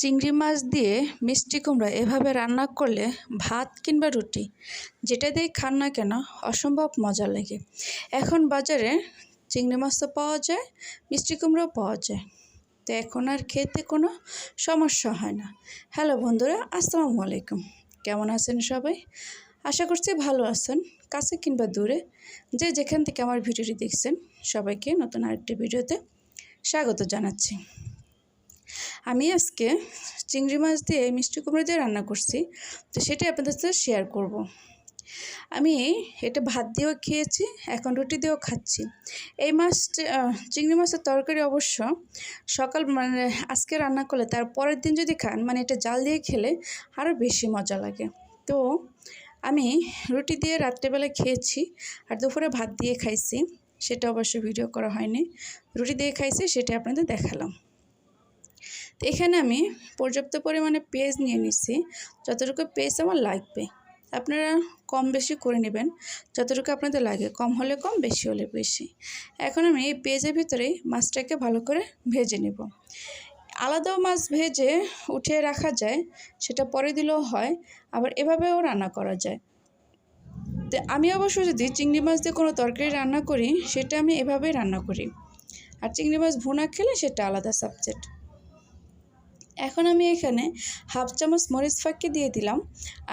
চিংড়ি মাছ দিয়ে মিষ্টি কুমড়া এভাবে রান্না করলে ভাত কিংবা রুটি, যেটা দিয়ে খান না কেন, অসম্ভব মজা লাগে। এখন বাজারে চিংড়ি মাছ তো পাওয়া যায়, মিষ্টি কুমড়াও পাওয়া যায়। তো এখন আর খেতে কোনো সমস্যা হয় না। হ্যালো বন্ধুরা, আসসালামু আলাইকুম। কেমন আছেন সবাই? আশা করছি ভালো আছেন, কাছে কিংবা দূরে। যে যেখান থেকে আমার ভিডিওটি দেখছেন, সবাইকে নতুন আরেকটি ভিডিওতে স্বাগত জানাচ্ছি। আমি আজকে চিংড়ি মাছ দিয়ে মিষ্টি কুমড়ো দিয়ে রান্না করছি, তো সেটাই আপনাদের সাথে শেয়ার করব। আমি এটা ভাত দিয়েও খেয়েছি, এখন রুটি দিয়েও খাচ্ছি। এই মাছটি চিংড়ি মাছের তরকারি অবশ্য সকাল মানে আজকে রান্না করলে তার পরের দিন যদি খান মানে এটা জাল দিয়ে খেলে আরও বেশি মজা লাগে। তো আমি রুটি দিয়ে রাত্রেবেলা খেয়েছি, আর দুপুরে ভাত দিয়ে খাইছি, সেটা অবশ্য ভিডিও করা হয়নি। রুটি দিয়ে খাইছি, সেটা আপনাদের দেখালাম। তো এখানে আমি পর্যাপ্ত পরিমাণে পেঁয়াজ নিয়ে নিচ্ছি। যতটুকু পেঁয়াজ আমার লাগবে। আপনারা কম বেশি করে নেবেন। যতটুকু আপনাদের লাগে। কম হলে কম, বেশি হলে বেশি। এখন আমি এই পেঁয়াজের ভিতরেই মাছটাকে ভালো করে ভেজে নেব। আলাদাও মাছ ভেজে উঠিয়ে রাখা যায়, সেটা পরে দিলেও হয়, আবার এভাবেও রান্না করা যায়। তো আমি অবশ্য যদি চিংড়ি মাছ দিয়ে কোনো তরকারি রান্না করি, সেটা আমি এভাবেই রান্না করি। আর চিংড়ি মাছ ভুনা খেলে সেটা আলাদা সাবজেক্ট এখন আমি এখানে হাফ চামচ মরিচ ফাঁকি দিয়ে দিলাম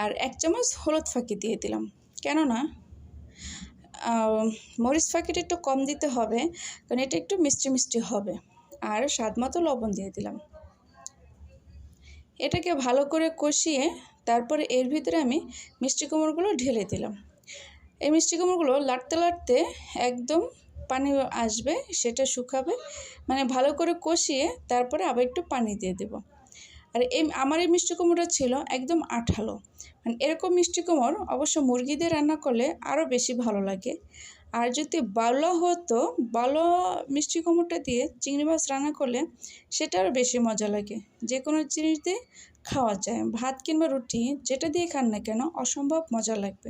আর এক চামচ হলুদ ফাঁকি দিয়ে দিলাম। কেননা মরিচ ফাঁকিটা একটু কম দিতে হবে, কারণ এটা একটু মিষ্টি মিষ্টি হবে। আর স্বাদ মতো লবণ দিয়ে দিলাম। এটাকে ভালো করে কষিয়ে তারপরে এর ভিতরে আমি মিষ্টি কুমড়োগুলো ঢেলে দিলাম। এই মিষ্টি কুমড়োগুলো লাড়তে লাড়তে একদম পানি আসবে, সেটা শুকাবে। মানে ভালো করে কষিয়ে তারপরে আবার একটু পানি দিয়ে দেবো। আর এই, আমার এই মিষ্টি কুমড়োটা ছিল একদম আঠালো। মানে এরকম মিষ্টি কুমড় অবশ্য মুরগি দিয়ে রান্না করলে আরও বেশি ভালো লাগে। আর যদি বালো হতো বালো মিষ্টি কুমড়োটা দিয়ে চিংড়ি মাছ রান্না করলে সেটা আরও বেশি মজা লাগে। যে কোনো জিনিস দিয়ে খাওয়া যায়। ভাত কিংবা রুটি যেটা দিয়ে খান না কেন, অসম্ভব মজা লাগবে।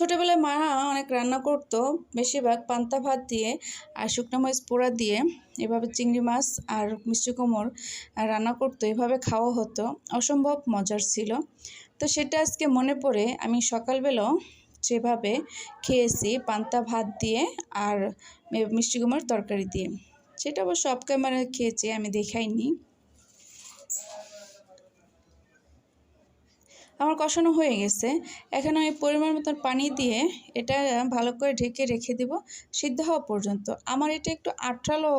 ছোটোবেলায় মা অনেক রান্না করতো, বেশিরভাগ পান্তা ভাত দিয়ে আর শুকনো মাছ পোড়া দিয়ে, এভাবে চিংড়ি মাছ আর মিষ্টি কুমড় রান্না করতো, এভাবে খাওয়া হতো। অসম্ভব মজার ছিল। তো সেটা আজকে মনে পড়ে, আমি সকালবেলাও যেভাবে খেয়েছি পান্তা ভাত দিয়ে আর মিষ্টি কুমড়োর তরকারি দিয়ে। সেটা অবশ্য সব ক্যামেরা খেয়েছি, আমি দেখাইনি। আমার কষানো হয়ে গেছে। এখন আমি পরিমাণ মতন পানি দিয়ে এটা ভালো করে ঢেকে রেখে দিব সিদ্ধ হওয়া পর্যন্ত। আমার এটা একটু আঠালো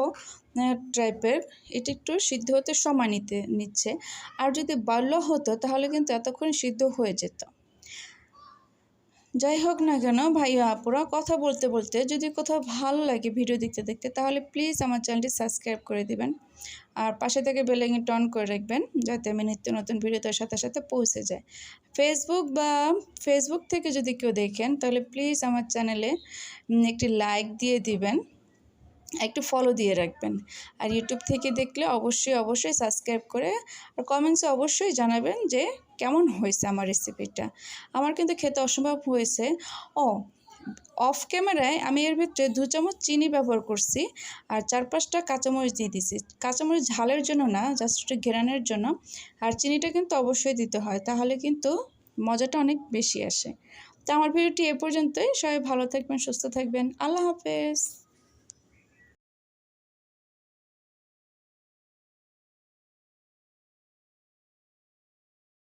টাইপের এটা একটু সিদ্ধ হতে সময় নিতে নিচ্ছে। আর যদি বাল্য হতো তাহলে কিন্তু এতক্ষণ সিদ্ধ হয়ে যেত। যাই হোক না কেন, ভাইয়া, আপুরা কথা বলতে বলতে যদি কোথাও ভালো লাগে ভিডিও দেখতে দেখতে, তাহলে প্লিজ আমার চ্যানেলটি সাবস্ক্রাইব করে দিবেন। আর পাশে থেকে বেলাইনে টন করে রাখবেন, যাতে আমি নিত্য নতুন ভিডিও তার সাথে সাথে পৌঁছে যায়। ফেসবুক বা ফেসবুক থেকে যদি কেউ দেখেন, তাহলে প্লিজ আমার চ্যানেলে একটি লাইক দিয়ে দিবেন। একটু ফলো দিয়ে রাখবেন। আর ইউটিউব থেকে দেখলে অবশ্যই অবশ্যই সাবস্ক্রাইব করে আর কমেন্টসে অবশ্যই জানাবেন যে কেমন হয়েছে আমার রেসিপিটা আমার কিন্তু খেতে অসম্ভব হয়েছে। ও অফ ক্যামেরায় আমি এর ভিতরে দু চামচ চিনি ব্যবহার করছি আর চার পাঁচটা কাঁচামরিচ দিয়ে দিছি। কাঁচামরিচ ঝালের জন্য না জাস্ট একটু ঘেরানোর জন্য। আর চিনিটা কিন্তু অবশ্যই দিতে হয়, তাহলে কিন্তু মজাটা অনেক বেশি আসে। তো আমার ভিডিওটি এ পর্যন্তই। সবাই ভালো থাকবেন, সুস্থ থাকবেন। আল্লাহ হাফেজ।